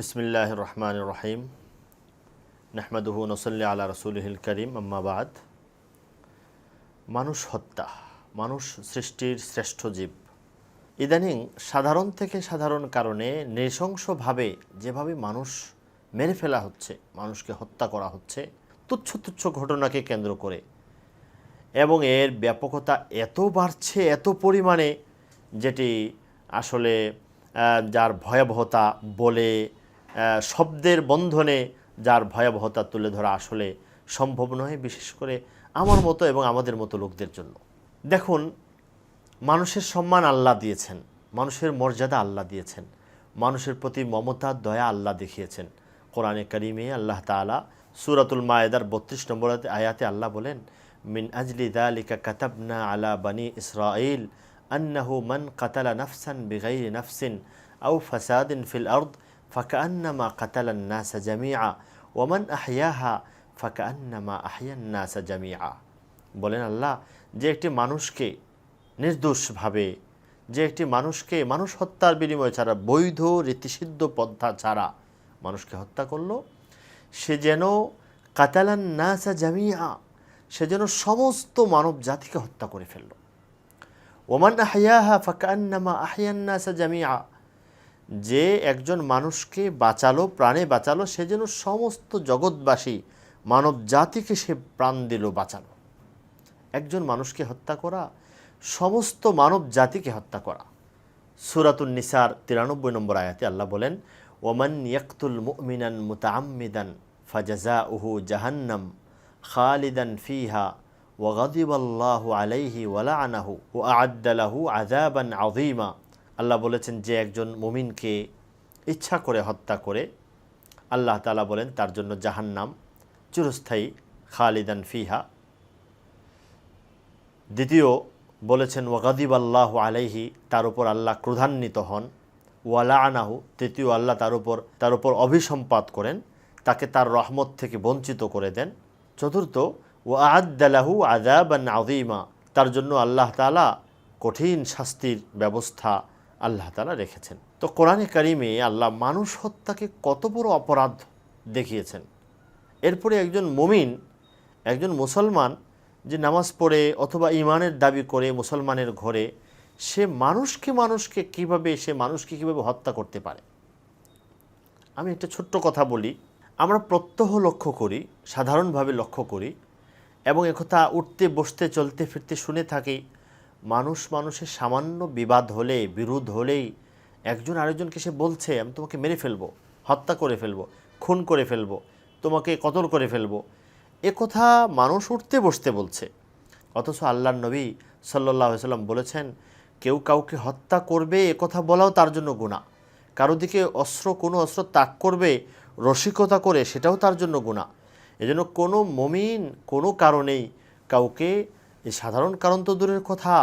বিসমিল্লাহ রহমান রহিম নাহমাদুহু নসল্লি আলা রসুলহিল করিম আম্মাবাদ মানুষ হত্যা মানুষ সৃষ্টির শ্রেষ্ঠ জীব ইদানিং সাধারণ থেকে সাধারণ কারণে নৃশংসভাবে যেভাবে মানুষ মেরে ফেলা হচ্ছে, মানুষকে হত্যা করা হচ্ছে, তুচ্ছ তুচ্ছ ঘটনাকে কেন্দ্র করে, এবং এর ব্যাপকতা এত বাড়ছে, এত পরিমাণে, যেটি আসলে যার ভয়াবহতা বলে শব্দের বন্ধনে যার ভয়াবহতা তুলে ধরা আসলে সম্ভব নয়, বিশেষ করে আমার মতো এবং আমাদের মতো লোকদের জন্য। দেখুন, মানুষের সম্মান আল্লাহ দিয়েছেন, মানুষের মর্যাদা আল্লাহ দিয়েছেন, মানুষের প্রতি মমতা, দয়া আল্লাহ দেখিয়েছেন। কোরআনে করিমে আল্লাহ তাআলা সূরাতুল মায়েদার বত্রিশ নম্বর আয়াতে আল্লাহ বলেন, মিন আজলি দালিকা কাতাবনা আলা বানি ইসরাইল আন্নাহু মান কাতালা নাফসান বিগাইরি নাফসিন আউ ফাসাদিন ফিল আরদ ফাকান্নামা কাতালান্নাসা জামিয়া ওমান আহিয়াহা ফাকান্নামা আহিয়ান্নাসা জামিয়া বলেন আল্লাহ, যে একটি মানুষকে নির্দোষভাবে, যে একটি মানুষকে মানুষ হত্যার বিনিময় ছাড়া, বৈধ, রীতিসিদ্ধ পদ্মা ছাড়া মানুষকে হত্যা করল, সে যেন কাতালান নাসা জামিয়া, সে যেন সমস্ত মানব জাতিকে হত্যা করে ফেলল। ওমান আহিয়াহা ফাকান্নামা আহিয়ান্নাসা জামিয়া যে একজন মানুষকে বাঁচালো, প্রাণে বাঁচালো, সে যেন সমস্ত জগৎবাসী মানব জাতিকে সে প্রাণ দিল, বাঁচালো। একজন মানুষকে হত্যা করা, সমস্ত মানব জাতিকে হত্যা করা। সুরাতুন নিসার তিরানব্বই নম্বর আয়াতে আল্লাহ বলেন, ওমান ইয়াকতুল মুমিনান মুতাআম্মিদান ফাজাজা উহু জাহান্নাম খালিদান ফিহা ওয়াগাদিব আল্লাহ আলাইহি ওয়ালা আনাহু ও আদালাহু আজাবান আযীমা। আল্লাহ বলেছেন যে একজন মুমিনকে ইচ্ছা করে হত্যা করে আল্লাহ তালা বলেন তার জন্য জাহান্নাম চিরস্থায়ী, খালিদান ফিহা। দ্বিতীয় বলেছেন ওয়াগাদিব আল্লাহ আলাইহি তার উপর আল্লাহ ক্রোধান্বিত হন। ওয়ালা আনাহু তৃতীয়, আল্লাহ তার উপর তার উপর অভিসম্পাত করেন। তাকে তার রহমত থেকে বঞ্চিত করে দেন। চতুর্থ ও আদালাহু আজাবান আদিমা তার জন্য আল্লাহ তালা কঠিন শাস্তির ব্যবস্থা আল্লাহ তালা রেখেছেন। তো কোরআনে কারিমে আল্লাহ মানুষ হত্যাকে কত বড় অপরাধ দেখিয়েছেন। এরপরে একজন মুমিন, একজন মুসলমান যে নামাজ পড়ে অথবা ইমানের দাবি করে মুসলমানের ঘরে, সে মানুষকে মানুষকে কীভাবে, সে মানুষকে কীভাবে হত্যা করতে পারে? আমি একটা ছোট্ট কথা বলি। আমরা প্রত্যহ লক্ষ্য করি, সাধারণভাবে লক্ষ্য করি এবং একথা উঠতে, বসতে, চলতে, ফিরতে, শুনে থাকি। মানুষ মানুষের সামান্য বিবাদ হলে বিরোধ হলেই একজন আরেকজনকে সে বলছে, আমি তোমাকে মেরে ফেলব, হত্যা করে ফেলব, খুন করে ফেলব, তোমাকে কতল করে ফেলব। এ কথা মানুষ উঠতে বসতে বলছে। অথচ আল্লাহর নবী সাল্লাহ সাল্লাম বলেছেন, কেউ কাউকে হত্যা করবে, এ কথা বলাও তার জন্য গুণা কারও দিকে অস্ত্র, কোনো অস্ত্র তাক করবে, রসিকতা করে, সেটাও তার জন্য গুণা এজন্য কোনো মমিন কোনো কারণেই কাউকে এই সাধারণ কারণ তো দূরের কথা।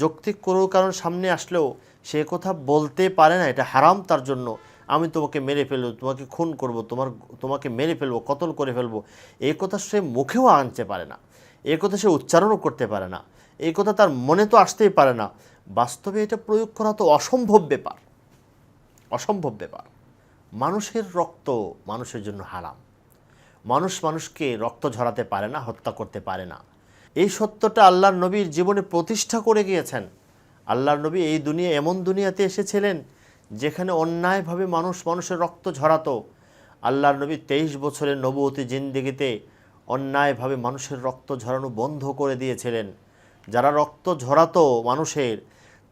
যৌক্তিক কোনো কারণ সামনে আসলেও সে কথা বলতে পারে না, এটা হারাম তার জন্য। আমি তোমাকে মেরে ফেলব, তোমাকে খুন করব, তোমার, তোমাকে মেরে ফেলব, কতল করে ফেলব এই কথা সে মুখেও আনতে পারে না। এই কথা সে উচ্চারণও করতে পারে না। এই কথা তার মনে তো আসতেই পারে না। বাস্তবে এটা প্রয়োগ করা তো অসম্ভব ব্যাপার। অসম্ভব ব্যাপার। মানুষের রক্ত মানুষের জন্য হারাম। মানুষ মানুষকে রক্ত ঝরাতে পারে না, হত্যা করতে পারে না। এই সত্যটা আল্লাহর নবীর জীবনে প্রতিষ্ঠা করে গিয়েছেন। আল্লাহর নবী এই দুনিয়া, এমন দুনিয়াতে এসেছিলেন যেখানে অন্যায়ভাবে মানুষ মানুষের রক্ত ঝরাতো। আল্লাহর নবী তেইশ বছরের নবতী জিন্দিগিতে অন্যায়ভাবে মানুষের রক্ত ঝরানো বন্ধ করে দিয়েছিলেন। যারা রক্ত ঝরাতো মানুষের,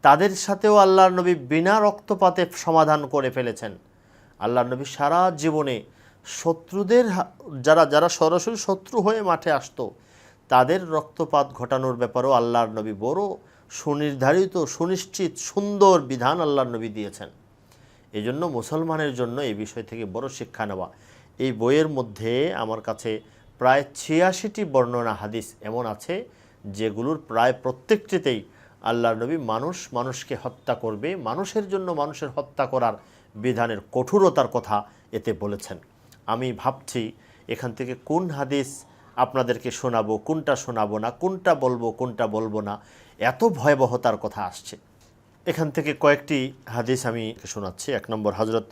তাদের সাথেও আল্লাহর নবী বিনা রক্তপাতে সমাধান করে ফেলেছেন। আল্লাহর নবী সারা জীবনে শত্রুদের যারা যারা সরাসরি শত্রু হয়ে মাঠে আসতো তাদের রক্তপাত ঘটানোর ব্যাপারেও আল্লাহর নবী বড় সুনির্ধারিত, সুনিশ্চিত, সুন্দর বিধান আল্লাহর নবী দিয়েছেন। এই জন্য মুসলমানের জন্য এই বিষয় থেকে বড় শিক্ষা নেওয়া। এই বইয়ের মধ্যে আমার কাছে প্রায় ছিয়াশিটি বর্ণনা হাদিস এমন আছে, যেগুলোর প্রায় প্রত্যেকটিতেই আল্লাহর নবী মানুষ মানুষকে হত্যা করবে, মানুষের জন্য মানুষের হত্যা করার বিধানের কঠোরতার কথা এতে বলেছেন। আমি ভাবছি এখান থেকে কোন হাদিস আপনাদেরকে শোনাবো, কোনটা শোনাবো না, কোনটা বলব কোনটা বলব না, এত ভয়াবহতার কথা আসছে। এখান থেকে কয়েকটি হাদিস আমি শোনাচ্ছি। এক নম্বর হজরত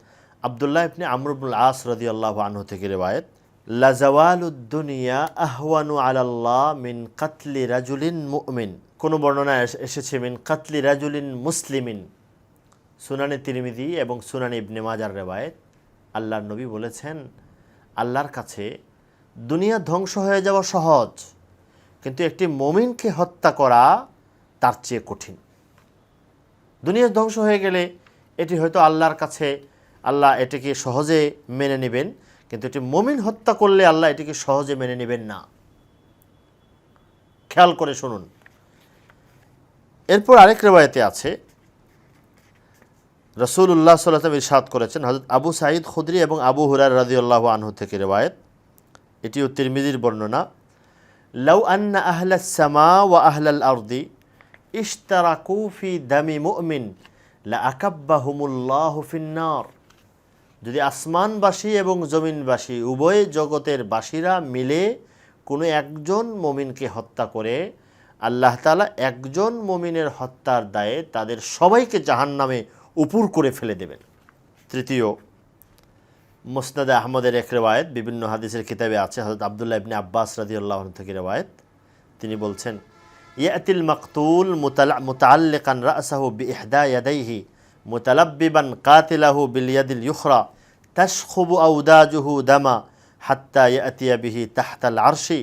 আবদুল্লাহ ইবনে আমরুবুল আস রদি আল্লাহ আনহু থেকে রেবায়ত লাজাওয়ালুদ্দুনিয়া আহওয়ানু আলাল্লাহ মিন কাতলি রাজুলিন মুমিন। কোনো বর্ণনা এসেছে, মিন কাতলি রাজুলিন মুসলিমিন। সুনানি তিরমিদি এবং সুনানি ইবনে মাজার রেবায়েত আল্লাহর নবী বলেছেন, আল্লাহর কাছে দুনিয়া ধ্বংস হয়ে যাওয়া সহজ, কিন্তু একটি মমিনকে হত্যা করা তার চেয়ে কঠিন। দুনিয়া ধ্বংস হয়ে গেলে এটি হয়তো আল্লাহর কাছে, আল্লাহ এটিকে সহজে মেনে নেবেন, কিন্তু এটি মমিন হত্যা করলে আল্লাহ এটিকে সহজে মেনে নেবেন না। খেয়াল করে শুনুন। এরপর আরেক রেবায়তে আছে রসুল্লাহ সাল্লাম ইরশাদ করেছেন হজরত আবু সাঈদ খুদরি এবং আবু হুরার রাদিউল্লাহ আনহু থেকে রেবায়ত এটিও তিরমিজির বর্ণনা, লাউ আন্না আহলাস সামা ওয়া আহলাল আরদি ইশতারাকু ফি দামি মুমিন, লা আকাব্বাহুমুল্লাহু ফিন্নার। যদি আসমানবাসী এবং জমিনবাসী উভয় জগতের বাসীরা মিলে কোনো একজন মমিনকে হত্যা করে, আল্লাহ তাআলা একজন মমিনের হত্যার দায়ে তাদের সবাইকে জাহান্নামে উপুর করে ফেলে দেবেন। তৃতীয় মুসনাদে আহমদের এক রেওয়ায়ত বিভিন্ন হাদিসের কিতাবে আছে হজরত আবদুল্লাহ ইবনে আব্বাস রাদিউল্লাহ আনহু থেকে রেওয়ায়ত তিনি বলছেন ইয়াতিল মাকতুল মুতাল্লিকান রাসাহু বিইহদা ইয়াদাইহি মুতালাব্বিবান কাতিলাহু বিল ইয়াদিল ইউখরা তাশখুবু আউদাজুহু দামা হাত্তা ইয়াতিয়া বিহি তাহতাল আরশি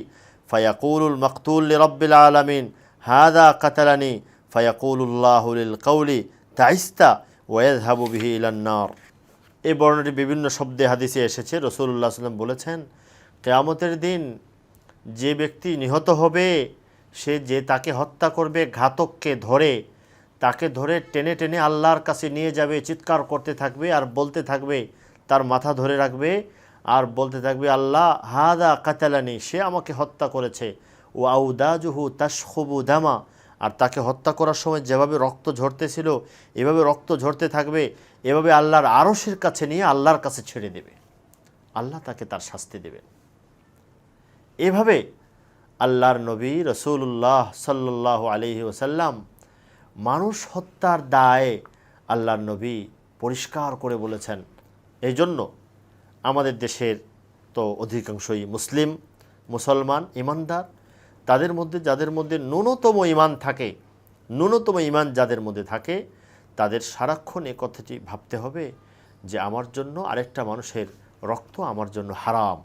فيقول المقتول لرب العالمين هذا قتلني فيقول الله للقول تعست ويذهب به إلى النار এই বর্ণটি বিভিন্ন শব্দে হাদিসে এসেছে। রসুল্লাহ সাল্লাম বলেছেন, কেয়ামতের দিন যে ব্যক্তি নিহত হবে, সে যে তাকে হত্যা করবে ঘাতককে ধরে, তাকে ধরে টেনে টেনে আল্লাহর কাছে নিয়ে যাবে, চিৎকার করতে থাকবে আর বলতে থাকবে, তার মাথা ধরে রাখবে আর বলতে থাকবে, আল্লাহ, হাদা কাতালানি, সে আমাকে হত্যা করেছে। ও আউদাজুহু তাসখবু দামা। আর তাকে হত্যা করার সময় যেভাবে রক্ত ঝরতেছিল, এভাবে রক্ত ঝরতে থাকবে, এভাবে আল্লাহর আরশের কাছে নিয়ে আল্লাহর কাছে ছেড়ে দেবে। আল্লাহ তাকে তার শাস্তি দেবেন। এভাবে আল্লাহর নবী রসুল্লাহ সাল্লাহ আলহি ওসাল্লাম মানুষ হত্যার দায়ে আল্লাহর নবী পরিষ্কার করে বলেছেন এই জন্য আমাদের দেশের তো অধিকাংশই মুসলিম, মুসলমান, ইমানদার তাদের মধ্যে, যাদের মধ্যে ন্যূনতম ইমান থাকে, ন্যূনতম ইমান যাদের মধ্যে থাকে, তাদের সারাক্ষণ এ কথাটি ভাবতে হবে যে আমার জন্য আরেকটা মানুষের রক্ত আমার জন্য হারাম।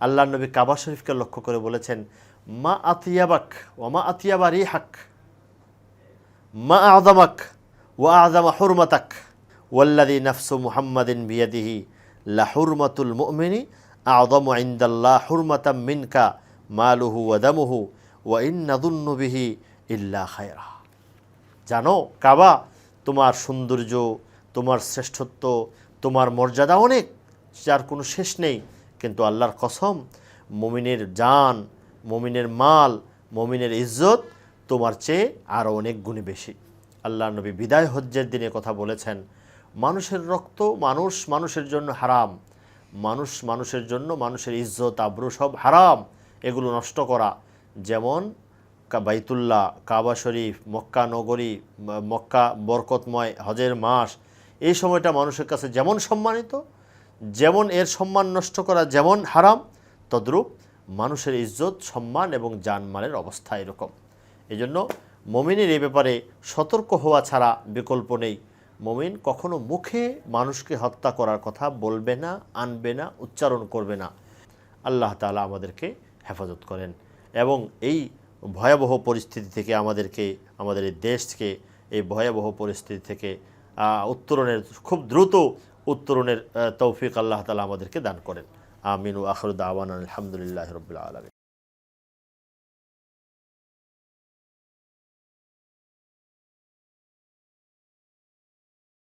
আল্লাহ নবী কাবা শরীফকে লক্ষ্য করে বলেছেন, মা আতিয়াবাক ও মা আতিয়াবা রিহাক, মা আদামাক ওয়া আদামা হরমাতাক ওয়াল্লাদি নফসু মুহাম্মাদিন বিয়াদিহি লাহুরমাতুল মুমিনি আদম ইন্দাল্লাহ হুরমাতাম মিনকা মালুহু ওয়াদামুহু ওয়া ইন্নাদুন্নু বিহি ইল্লা খায়রা। জানো, কাবা তোমার সৌন্দর্য, তোমার শ্রেষ্ঠত্ব, তোমার মর্যাদা অনেক, যার কোনো শেষ নেই। কিন্তু আল্লাহর কসম, মমিনের জান, মমিনের মাল, মমিনের ইজ্জত তোমার চেয়ে আরও অনেক গুণে বেশি। আল্লাহ নবী বিদায় হজ্জের দিনে কথা বলেছেন, মানুষের রক্ত মানুষ মানুষের জন্য হারাম, মানুষ মানুষের জন্য মানুষের ইজ্জত, আব্রু সব হারাম। এগুলো নষ্ট করা। যেমন বাইতুল্লাহ, কাবা শরীফ, মক্কা নগরী মক্কা বরকতময় হজের মাস, এই সময়টা মানুষের কাছে যেমন সম্মানিত, যেমন এর সম্মান নষ্ট করা যেমন হারাম, তদ্রূপ মানুষের ইজ্জত, সম্মান এবং জানমালের অবস্থা এরকম। এই জন্য মমিনের এ ব্যাপারে সতর্ক হওয়া ছাড়া বিকল্প নেই। মমিন কখনো মুখে মানুষকে হত্যা করার কথা বলবে না, আনবে না, উচ্চারণ করবে না। আল্লাহ তালা আমাদেরকে হেফাজত করেন এবং এই ভয়াবহ পরিস্থিতি থেকে আমাদেরকে, আমাদের এই দেশকে এই ভয়াবহ পরিস্থিতি থেকে উত্তরণের, খুব দ্রুত উত্তরণের তৌফিক আল্লাহ তালা আমাদেরকে দান করেন। আমিনু ও আখরুদ আওয়ান আলহামদুলিল্লাহ রবিল আলমী